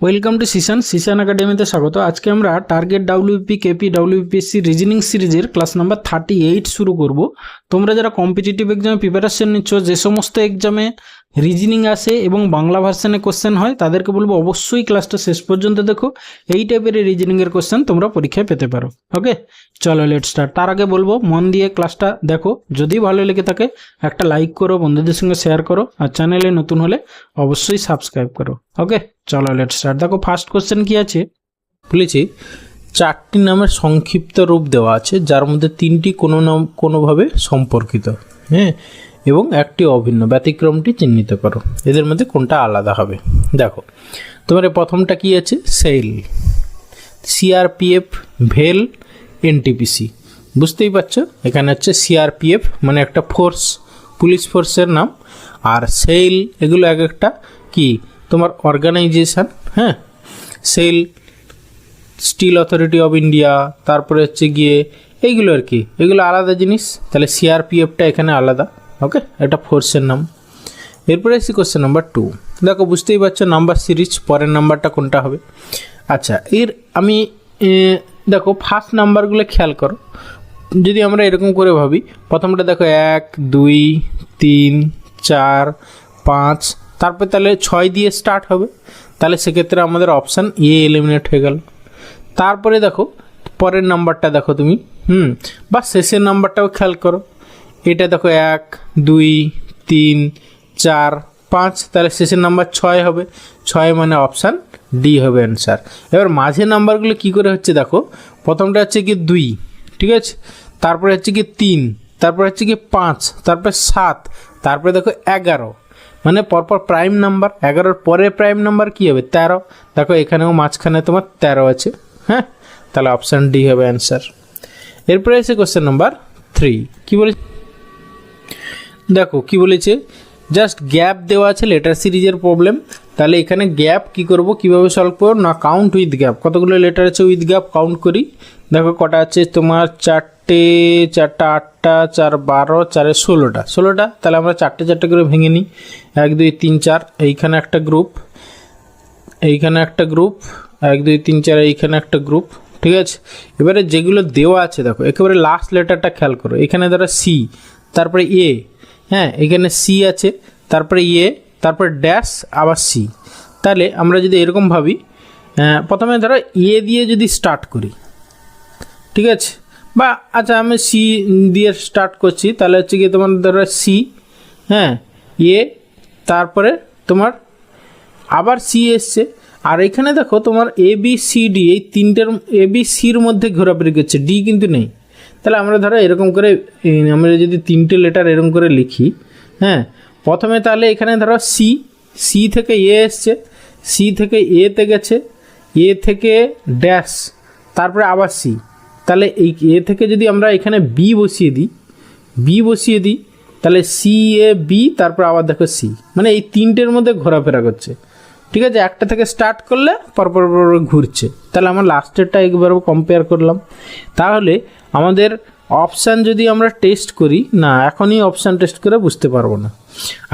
Welcome to Sisan Sisan একাডেমিতে স্বাগত। আজকে আমরা target WP KP WPSC reasoning সিরিজের ক্লাস নাম্বার থার্টি এইট শুরু করব। তোমরা যারা কম্পিটিটিভ এক্সামে প্রিপারেশন নিচ্ছ, যে সমস্ত এক্সামে রিজনিং আসে এবং বাংলা ভার্সানে কোশ্চেন হয়, তাদেরকে বলব অবশ্যই ক্লাসটা শেষ পর্যন্ত দেখো। এই টাইপের রিজনিংয়ের কোশ্চেন তোমরা পরীক্ষায় পেতে পারো। ওকে চলো লেট স্টার্ট তার আগে বলব, মন দিয়ে ক্লাসটা দেখো। যদি ভালো লেগে থাকে, একটা লাইক করো, বন্ধুদের সঙ্গে শেয়ার করো, আর চ্যানেলে নতুন হলে অবশ্যই সাবস্ক্রাইব করো। ওকে চলো লেট স্টার্ট দেখো ফার্স্ট কোশ্চেন কি আছে? বলেছি, চারটি নামের সংক্ষিপ্ত রূপ দেওয়া আছে, যার মধ্যে তিনটি কোনো নাম, কোনোভাবে সম্পর্কিত হ্যাঁ? এবং একটি অভিন্ন, ব্যতিক্রমটি চিহ্নিত করো। এদের মধ্যে কোনটা আলাদা হবে? দেখো, তোমার প্রথমটা কি আছে? সেল সিআরপিএফ ভেল এনটিপিসি বুঝতেই পারছ? এখানে হচ্ছে সিআরপিএফ মানে একটা ফোর্স পুলিশ ফোর্সের নাম। আর সেল, এগুলো এক একটা কি? তোমার অর্গানাইজেশান হ্যাঁ? SAIL steel authority of India তারপরে হচ্ছে গিয়ে এইগুলো আর কি। এগুলো আলাদা জিনিস, তাহলে সিআরপিএফটা এখানে আলাদা ওকে এটা ফোর্সের নাম। এরপরে এসি কোশ্চেন নাম্বার টু দেখো, বুঝতেই পারছ নাম্বার সিরিজ পরের নাম্বারটা কোনটা হবে? আচ্ছা এর আমি দেখো ফার্স্ট নাম্বারগুলো খেয়াল করো। যদি আমরা এরকম করে ভাবি, প্রথমটা দেখো, এক, দুই, তিন, চার, পাঁচ তারপর তাহলে ছয় দিয়ে স্টার্ট হবে। তাহলে সেক্ষেত্রে আমাদের অপশান এ এলিমিনেট হয়ে গেল। তারপরে দেখো, পরের নাম্বারটা দেখো তুমি। হুম বা শেষের নাম্বারটাও খেয়াল করো। এটা দেখো এক, দুই, তিন, চার, পাঁচ। তাহলে শেষের নাম্বার ছয় হবে। ছয় মানে অপশান ডি হবে অ্যান্সার এবার মাঝের নাম্বারগুলো কি করে হচ্ছে দেখো, প্রথমটা হচ্ছে কি দুই, ঠিক আছে? তারপরে হচ্ছে কি তিন, তারপরে হচ্ছে কি পাঁচ, তারপরে সাত, তারপরে দেখো এগারো। মানে পরপর প্রাইম নাম্বার এগারোর পরে প্রাইম নাম্বার কী হবে? তেরো। দেখো এখানেও মাঝখানে তোমার তেরো আছে হ্যাঁ? তাহলে অপশান ডি হবে অ্যান্সার এরপরে আছে কোশ্চেন নাম্বার থ্রি কী বলে দেখো, কি বলেছে? জাস্ট গ্যাপ দেওয়া আছে লেটার সিরিজের প্রবলেম। তাহলে এখানে গ্যাপ কি করব, কীভাবে সলভ করব? না কাউন্ট উইথ গ্যাপ কতগুলো লেটার আছে উইথ গ্যাপ কাউন্ট করি। দেখো, কটা আছে? তোমার চারটে, চারটা আটটা, চার বারো, চারে ষোলোটা। ষোলোটা? তাহলে আমরা চারটে চারটে করে ভেঙে নিই। এক, দুই, তিন, চার, এইখানে একটা গ্রুপ এইখানে একটা গ্রুপ এক, দুই, তিন, চার, এইখানে একটা গ্রুপ ঠিক আছে? এবারে যেগুলো দেওয়া আছে, দেখো, একেবারে লাস্ট লেটারটা খেয়াল করো। এখানে ধরো সি তারপরে এ হ্যাঁ এখানে সি আছে, তারপরে এ তারপরে ড্যাশ আবার সি তাহলে আমরা যদি এরকম ভাবি প্রথমে ধরো এ দিয়ে যদি স্টার্ট করি, ঠিক আছে? বা আচ্ছা আমি সি দিয়ে স্টার্ট করছি, তাহলে হচ্ছে গিয়ে তোমার ধরো সি হ্যাঁ এ তারপরে তোমার আবার সি এসছে। আর এখানে দেখো তোমার এ বি সি ডি এই তিনটের এ বি সির মধ্যে ঘোরাফেরি করছে ডি কিন্তু নেই। তাহলে আমরা ধরো এরকম করে আমরা যদি তিনটে লেটার এরকম করে লিখি হ্যাঁ? প্রথমে তাহলে এখানে ধরো সি সি থেকে এ এসছে সি থেকে এতে গেছে এ থেকে ড্যাশ তারপরে আবার সি তাহলে এই এ থেকে যদি আমরা এখানে বি বসিয়ে দিই বি বসিয়ে দিই, তাহলে সি এ বি তারপর আবার দেখো সি মানে এই তিনটের মধ্যে ঘোরাফেরা করছে। ঠিক আছে? একটা থেকে স্টার্ট করলে পরপর পর ঘুরছে। তাহলে আমার লাস্টেরটা একবার কম্পেয়ার করলাম। তাহলে আমাদের অপশান যদি আমরা টেস্ট করি, না, এখনই অপশান টেস্ট করে বুঝতে পারব না।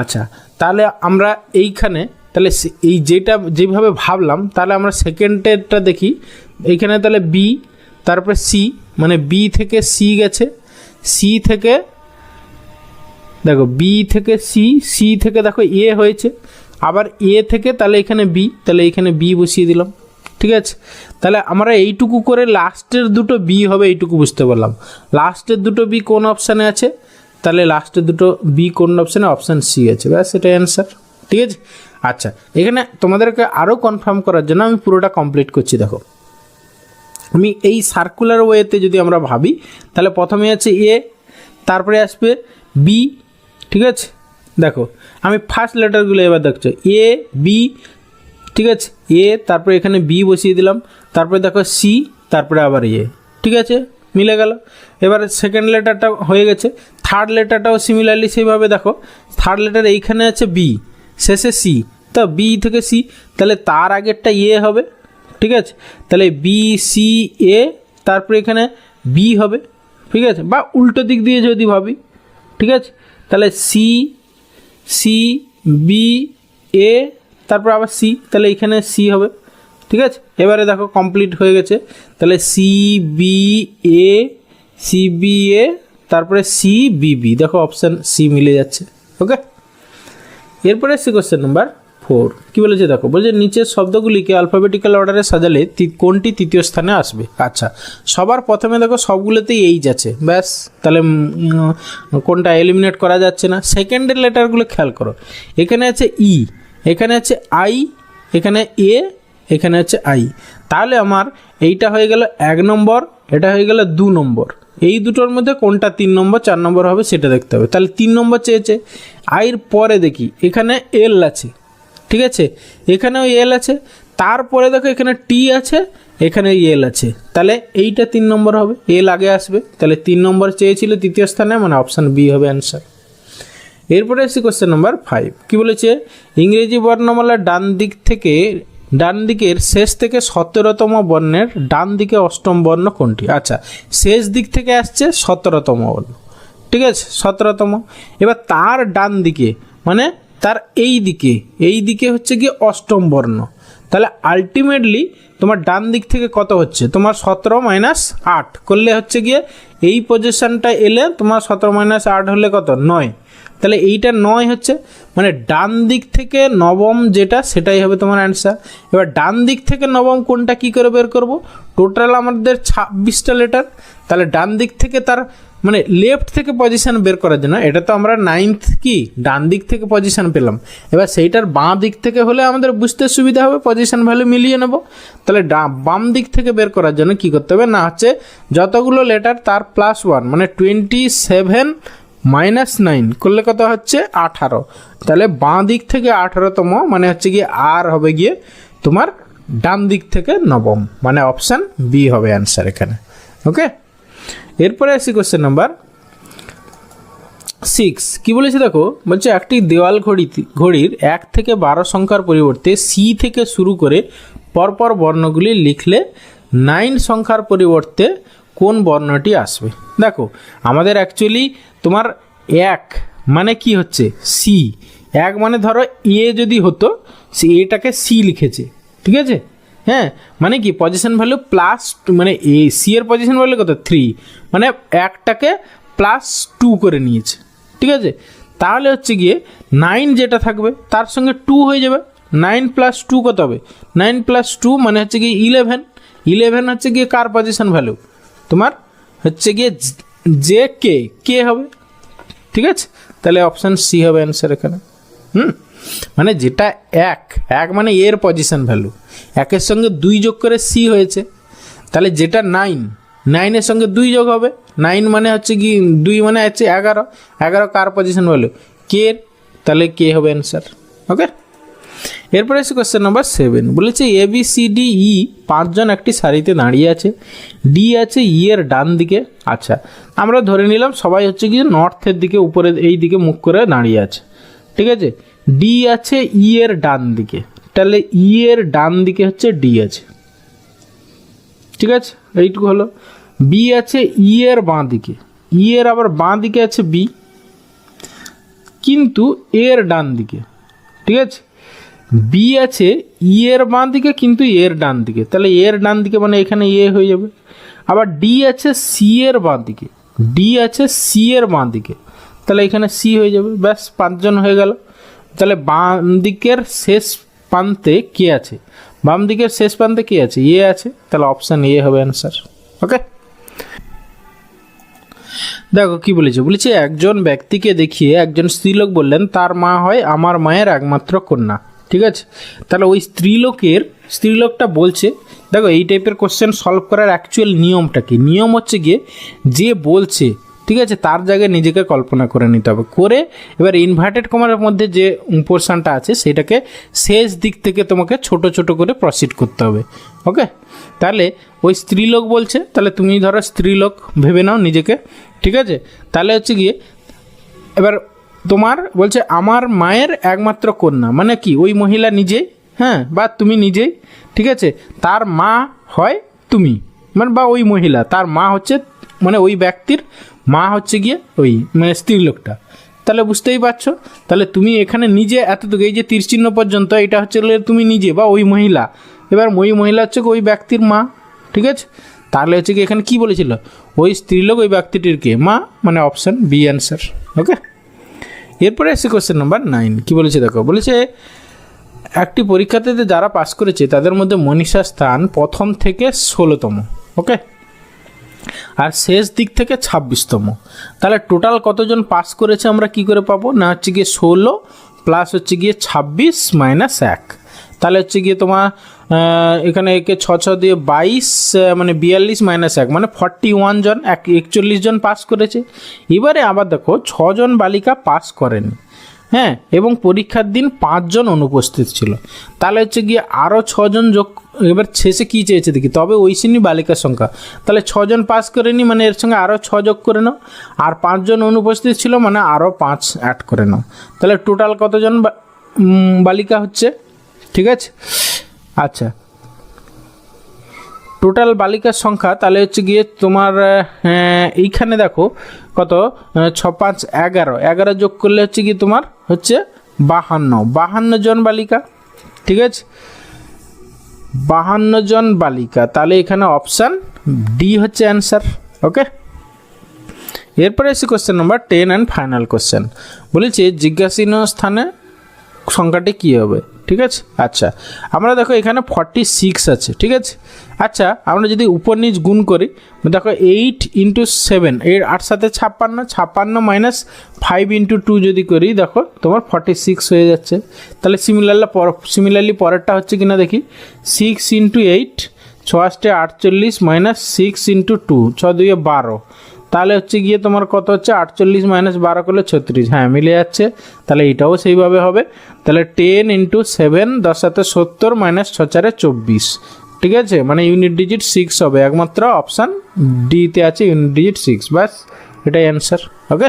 আচ্ছা তাহলে আমরা এইখানে, তাহলে এই যেটা, যেভাবে ভাবলাম, তাহলে আমরা সেকেন্ডেরটা দেখি। এইখানে তাহলে বি তারপরে সি মানে বি থেকে সি গেছে। সি থেকে, দেখো বি থেকে সি সি থেকে দেখো এ হয়েছে। আবার এ থেকে, তাহলে এখানে বি তাহলে এখানে বি বসিয়ে দিলাম। ঠিক আছে? তাহলে আমরা এইটুকু করে লাস্টের দুটো বি হবে, এইটুকু বুঝতে পারলাম। লাস্টের দুটো বি কোন অপশানে আছে? তাহলে লাস্টের দুটো বি কোন অপশানে অপশান সি আছে। ব্যাস, এটাই অ্যান্সার ঠিক আছে? আচ্ছা এখানে তোমাদেরকে আরও কনফার্ম করার জন্য আমি পুরোটা কমপ্লিট করছি, দেখো। আমি এই সার্কুলার ওয়েতে যদি আমরা ভাবি, তাহলে প্রথমে আছে এ তারপরে আসবে বি ঠিক আছে? দেখো, আমি ফার্স্ট লেটারগুলো এবার দেখছ। এ বি ঠিক আছে? এ, তারপরে এখানে বি বসিয়ে দিলাম। তারপরে দেখো সি, তারপরে আবার এ। ঠিক আছে? মিলে গেল। এবার সেকেন্ড লেটারটা হয়ে গেছে। থার্ড লেটারটাও সিমিলারলি সেইভাবে দেখো। থার্ড লেটার এইখানে আছে বি শেষে সি তো বি থেকে সি তাহলে তার আগেরটা এ হবে। ঠিক আছে? তাহলে বি সি এ তারপরে এখানে বি হবে। ঠিক আছে? বা উল্টো দিক দিয়ে যদি ভাবি। ঠিক আছে? তাহলে সি সি বি এ তারপর আবার সি তাহলে এখানে সি হবে, ঠিক আছে? এবারে দেখো কমপ্লিট হয়ে গেছে, তাহলে C B A C B A তারপরে সি বিবি দেখো অপশান সি মিলে যাচ্ছে ওকে এরপরে এসছে কোশ্চেন নাম্বার ফোর কী বলেছে দেখো? বলছে নিচের শব্দগুলিকে অ্যালফাবেটিক্যাল অর্ডারে সাজালে কোনটি তৃতীয় স্থানে আসবে? আচ্ছা সবার প্রথমে দেখো সবগুলোতেই এইচ আছে, ব্যাস, তাহলে কোনটা এলিমিনেট করা যাচ্ছে না। সেকেন্ডের লেটারগুলো খেয়াল করো, এখানে আছে ই এখানে আছে আই, এখানে এ, এখানে আছে আই। তাহলে আমার এইটা হয়ে গেল এক নম্বর, এটা হয়ে গেল দু নম্বর। এই দুটোর মধ্যে কোনটা তিন নম্বর, চার নম্বর হবে সেটা দেখতে হবে। তাহলে তিন নম্বর চেয়েছে আইর পরে দেখি, এখানে এল আছে, ঠিক আছে? এখানেও এল আছে, তারপরে দেখো এখানে টি আছে, এখানে এল আছে। তাহলে এইটা তিন নম্বর হবে, এল আগে আসবে। তাহলে তিন নম্বর চেয়েছিল তৃতীয় স্থানে মানে অপশান বি হবে অ্যান্সার। এরপরে আসছি কোয়েশ্চেন নাম্বার ফাইভ কি বলেছে? ইংরেজি বর্ণমালার ডান দিক থেকে, ডান দিকের শেষ থেকে সতেরোতম বর্ণের ডান দিকে অষ্টম বর্ণ কোনটি? আচ্ছা শেষ দিক থেকে আসছে সতেরোতম বর্ণ। ঠিক আছে, সতেরোতম। এবার তার ডান দিকে মানে তার এই দিকে এই দিকে হচ্ছে গিয়ে অষ্টম বর্ণ। তাহলে আলটিমেটলি তোমার ডান দিক থেকে কত হচ্ছে? তোমার সতেরো মাইনাস আট। করলে হচ্ছে গিয়ে এই পজিশনটা এলে তোমার সতেরো মাইনাস আট হলে কত? নয়। তাহলে এইটা নয় হচ্ছে মানে ডান দিক থেকে নবম যেটা, সেটাই হবে তোমার অ্যান্সার এবার ডান দিক থেকে নবম কোনটা কি করে বের করব? টোটাল আমাদের ছাব্বিশটা লেটার তাহলে ডান দিক থেকে তার মানে লেফট থেকে পজিশান বের করার জন্য, এটা তো আমরা নাইনথ কি? ডান দিক থেকে পজিশান পেলাম। এবার সেইটার বাঁ দিক থেকে হলে আমাদের বুঝতে সুবিধা হবে পজিশন ভ্যালু মিলিয়ে নেব। তাহলে ডা- বাম দিক থেকে বের করার জন্য কি করতে হবে? না, হচ্ছে যতগুলো লেটার তার প্লাস ওয়ান মানে টোয়েন্টি সেভেন মাইনাস নাইন করলে কত হচ্ছে? আঠারো। তাহলে বাঁ দিক থেকে আঠারোতম মানে হচ্ছে গিয়ে আর হবে গিয়ে তোমার ডান দিক থেকে নবম। মানে অপশান বি হবে অ্যান্সার এখানে। ওকে এরপরে আসি কোশ্চেন নাম্বার সিক্স কি বলেছে দেখো? বলছে একটি দেওয়াল ঘড়ি ঘড়ির এক থেকে বারো সংখ্যার পরিবর্তে সি থেকে শুরু করে পরপর বর্ণগুলি লিখলে নাইন সংখ্যার পরিবর্তে কোন বর্ণটি আসবে? দেখো, আমাদের অ্যাকচুয়ালি তোমার এক মানে কি হচ্ছে? সি এক মানে ধরো এ যদি হতো, সে এটাকে সি লিখেছে, ঠিক আছে? হ্যাঁ মানে কি? পজিশন ভ্যালু প্লাস মানে এ সি এর পজিশন ভ্যালু কত? থ্রি মানে একটাকে প্লাস টু করে নিয়েছে, ঠিক আছে? তাহলে হচ্ছে গিয়ে নাইন যেটা থাকবে, তার সঙ্গে টু হয়ে যাবে। নাইন প্লাস টু কত হবে? নাইন প্লাস টু মানে হচ্ছে গিয়ে ইলেভেন ইলেভেন হচ্ছে গিয়ে কার পজিশন ভ্যালু তোমার হচ্ছে গিয়ে যে কে কে হবে? ঠিক আছে? তাহলে অপশান সি হবে অ্যান্সার এখানে। হুম? মানে যেটা এক এক মানে এর পজিশন ভ্যালু একের সঙ্গে দুই যোগ করে সি হয়েছে। তাহলে যেটা নাইন নাইনের সঙ্গে দুই যোগ হবে। নাইন মানে হচ্ছে কি, দুই মানে হচ্ছে এগারো। এগারো কার পজিশন ভ্যালু কে তাহলে কে হবে অ্যান্সার ওকে এরপরে এসে কোশ্চেন নাম্বার সেভেন বলেছে A B C D E পাঁচজন একটি সারিতে দাঁড়িয়ে আছে। ডি আছে ই এর ডান দিকে। আচ্ছা আমরা ধরে নিলাম সবাই হচ্ছে কি নর্থের দিকে উপরে এই দিকে মুখ করে দাঁড়িয়ে আছে। ঠিক আছে? ডি আছে ই এর ডান দিকে। তাহলে ই এর ডান দিকে হচ্ছে ডি আছে। ঠিক আছে? এইটুকু হলো। বি আছে ই এর বাঁ দিকে। ই এর আবার বাঁ দিকে আছে বি কিন্তু এর ডান দিকে। ঠিক আছে? বি আছে ই এর বাঁ দিকে, কিন্তু এর ডান দিকে। তাহলে এর ডান দিকে মানে এখানে এ হয়ে যাবে। আবার ডি আছে সি এর বাঁ দিকে। ডি আছে সি এর বাঁ দিকে। তাহলে এখানে সি হয়ে যাবে। ব্যাস, পাঁচজন হয়ে গেল। তাহলে বাম দিকের শেষ প্রান্তে কে আছে? বাম দিকের শেষ প্রান্তে কে আছে? এ আছে। তাহলে অপশান এ হবে অ্যান্সার ওকে দেখো, কি বলেছে? বলেছে, একজন ব্যক্তিকে দেখিয়ে একজন স্ত্রীলোক বললেন, তার মা হয় আমার মায়ের একমাত্র কন্যা। ঠিক আছে? তাহলে ওই স্ত্রীলোকের, স্ত্রীলোকটা বলছে, দেখো এই টাইপের কোশ্চেন সলভ করার অ্যাকচুয়াল নিয়মটা কি? নিয়ম হচ্ছে গিয়ে, যে বলছে, ঠিক আছে, তার জায়গায় নিজেকে কল্পনা করে নিতে হবে। করে এবার ইনভার্টেড কমার মধ্যে যে পোর্শনটা আছে, সেটাকে শেষ দিক থেকে তোমাকে ছোট ছোট করে প্রসিড করতে হবে। ওকে তাহলে ওই স্ত্রীলোক বলছে, তাহলে তুমি ধরো স্ত্রীলোক, ভেবে নাও নিজেকে। ঠিক আছে? তাহলে হচ্ছে গিয়ে, এবার তোমার বলছে, আমার মায়ের একমাত্র কন্যা। মানে কি? ওই মহিলা নিজেই হ্যাঁ বা তুমি নিজেই ঠিক আছে? তার মা হয় তুমি। মানে বা ওই মহিলা, তার মা হচ্ছে মানে ওই ব্যক্তির মা হচ্ছে গিয়ে ওই মানে স্ত্রী লোকটা। তাহলে বুঝতেই পারছ? তাহলে তুমি এখানে নিজে এতটুকু, এই যে তীর চিহ্ন পর্যন্ত, এটা হচ্ছে তুমি নিজে বা ওই মহিলা। এবার ওই মহিলা হচ্ছে ওই ব্যক্তির মা, ঠিক আছে? তাহলে হচ্ছে কি এখানে কি বলেছিল? ওই স্ত্রীলোক ওই ব্যক্তিটির কে? মা? মানে অপশান বি অ্যান্সার ওকে এরপরে আসছে কোয়েশ্চেন নাম্বার নাইন কী বলেছে দেখো? বলেছে, একটি পরীক্ষাতে যারা পাস করেছে, তাদের মধ্যে মনীষা স্থান প্রথম থেকে ষোলোতম ওকে আর শেষ দিক থেকে ছাব্বিশতম। তাহলে টোটাল কতজন পাস করেছে আমরা কি করে পাবো? না হচ্ছে গিয়ে ষোলো প্লাস হচ্ছে গিয়ে ছাব্বিশ মাইনাস এক। তাহলে হচ্ছে গিয়ে তোমার এখানে একে ছ ছ দিয়ে বাইশ মানে বিয়াল্লিশ মাইনাস এক মানে ফর্টি ওয়ান জন, এক, একচল্লিশ জন পাস করেছে। এবারে আবার দেখো ছজন বালিকা পাস করেনি। হ্যাঁ এবং পরীক্ষার দিন পাঁচজন অনুপস্থিত ছিল। তাহলে হচ্ছে গিয়ে আরও ছজন যোগ, এবার শেষে কী চেয়েছে দেখি, তবে ওই শ্রেণি বালিকার সংখ্যা। তাহলে ছজন পাস করেনি মানে এর সঙ্গে আরও ছ যোগ করে নাও। আর পাঁচজন অনুপস্থিত ছিল মানে আরও পাঁচ অ্যাড করে নাও। তাহলে টোটাল কতজন বালিকা হচ্ছে? ঠিক আছে? আচ্ছা। টোটাল বালিকার সংখ্যা তাহলে হচ্ছে গিয়ে তোমার এইখানে দেখো কত? ছ, পাঁচ, এগারো। এগারো যোগ করলে হচ্ছে কি তোমার হচ্ছে বাহান্ন। বাহান্ন জন বালিকা, ঠিক আছে? বাহান্ন জন বালিকা। তাহলে এখানে অপশান ডি হচ্ছে অ্যান্সার ওকে এরপরে এসে question number ten and final question বলেছে জিজ্ঞাসীন স্থানে সংখ্যাটি কী হবে? ঠিক আছে? আচ্ছা আমরা দেখো এখানে ফর্টি সিক্স আছে, ঠিক আছে? আচ্ছা আমরা যদি উপর নিচ গুণ করি, দেখো এইট ইন্টু সেভেন এর আট সাথে ছাপ্পান্ন ছাপ্পান্ন মাইনাস ফাইভ ইন্টু টু যদি করি, দেখো তোমার ফর্টি সিক্স হয়ে যাচ্ছে। তাহলে সিমিলারলি পর সিমিলারলি পরেরটা হচ্ছে কিনা দেখি? সিক্স ইন্টু এইট ছ আষ্টে আটচল্লিশ মাইনাস সিক্স ইন্টু টু ছ দুয়ে বারো। তাহলে হচ্ছে গিয়ে তোমার কত হচ্ছে? আটচল্লিশ মাইনাস বারো করলে ছত্রিশ। হ্যাঁ মিলে যাচ্ছে। তাহলে এটাও সেইভাবে হবে। তাহলে টেন ইন্টু সেভেন দশ সাথে সত্তর মাইনাস ছ চারে চব্বিশ। ঠিক আছে? মানে ইউনিট ডিজিট সিক্স হবে। একমাত্র অপশান ডিতে আছে ইউনিট ডিজিট সিক্স ব্যাস, এটাই অ্যান্সার ওকে